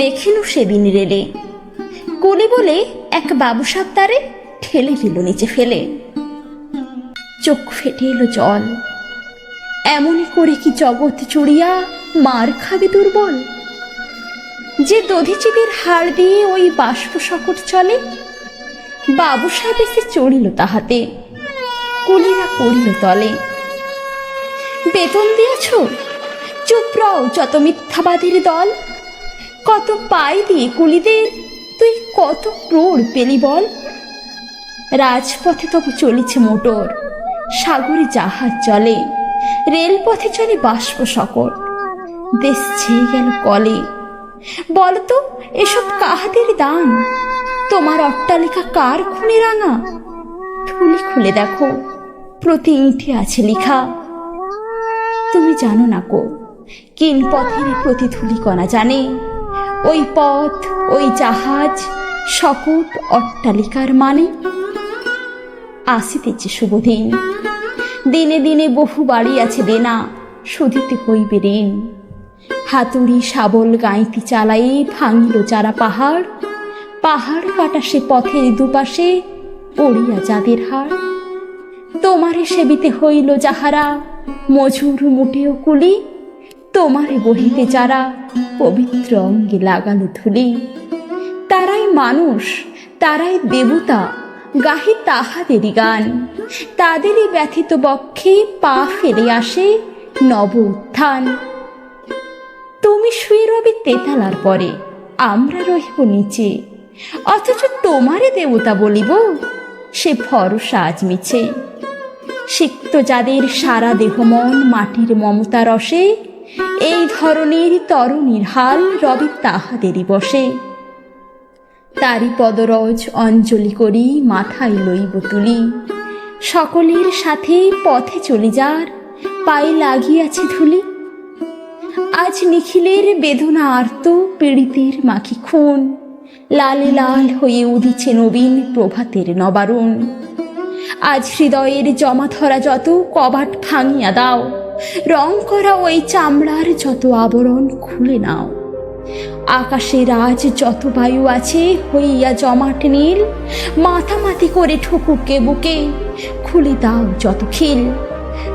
দেখিল সেদিন রেলে। কুলি বলে এক বাবুসাব তারে ঠেলে দিল নিচে ফেলে। চোখ ফেটে এলো জল। এমনই করে কি জগৎ চড়িয়া মার খাবে দুর্বল? যে দধিচিবির হাড় দিয়ে ওই বাষ্প সকট চলে বাবু সাহেব এসে চড়িল তাহাতে কুলিরা পড়িল তলে। বেতন দিয়েছ? চুপ রও যত মিথ্যাবাদীর দল। কত পাই দিয়ে কুলিদের তুই কত ক্রোড় পেলি বল? রাজপথে তবু চলিছে মোটর, সাগরে জাহাজ চলে, রেলপথে চলে বাষ্প সকট দেশ ছেয়ে গেল কলে। বলতো, এসব কাহাদের দান? তোমার অট্টালিকা কার খুনে রাঙা? থুলি খুলে দেখো, প্রতি ইঁটে আছে লেখা। তুমি জানো না কো, কিন পথের প্রতি ধুলিকণা জানে? ওই পথ, ওই জাহাজ শকট অট্টালিকার মানে। আসিতেছে শুভদিন। দিনে দিনে বহু বাড়ি আছে দেনা শুধিতে হইবে ঋণ। হাতুড়ি শাবল গাঁইতি চালাই ভাঙিল যারা পাহাড়। পাহাড় কাটা সে পথের দুপাশে পড়িয়া যাদের হাড়। তোমারে সেবিতে হইল যাহারা, মজুর মুটেও কুলি। তোমারে বহিতে যারা পবিত্র অঙ্গে লাগালো ধুলি, তারাই মানুষ, তারাই দেবতা, গাহে তাহাদেরই গান। তাদেরই ব্যথিত বক্ষে পা ফেলে আসে নব উত্থান। তুমি শুয়ে রবে তেতালার পরে, আমরা রহিব নিচে। অথচ তোমারে দেবতা বলিব, সে ভরসা আজ মিছে। সিক্ত যাদের সারা দেহ মন মাটির মমতা রসে এই ধরনের তরুণীর হাল রবে তাহাদেরই বসে। তারি পদরজ অঞ্জলি করি মাথায় লইব তুলি। সকলের সাথে পথে চলে যার, পায়ে লাগিয়াছে ধুলি। আজ নিখিলের বেদনা আর্ত পীড়িতের মাখি খুন। লালে লাল হয়ে উদিছে নবীন প্রভাতের নবারুণ। আজ হৃদয়ের জমা ধরা যত কবাট ভাঙিয়া দাও। রং করা ওই চামড়ার যত আবরণ খুলে নাও। আকাশে আজ যত বায়ু আছে হইয়া জমাট নীল মাথামাতি করে ঠুকুকে বুকে খুলে দাও যত খিল।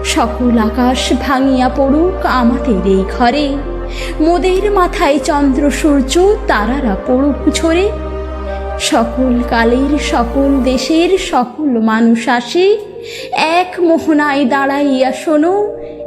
সকল আকাশ ভাঙিয়া পড়ুক আমাদের এই ঘরে। মোদের মাথায় চন্দ্র, সূর্য, তারারা পড়ুক ঝরে। সকল কালের, সকল দেশের, সকল মানুষ আসে। এক মোহনায় দাঁড়াইয়া শোনো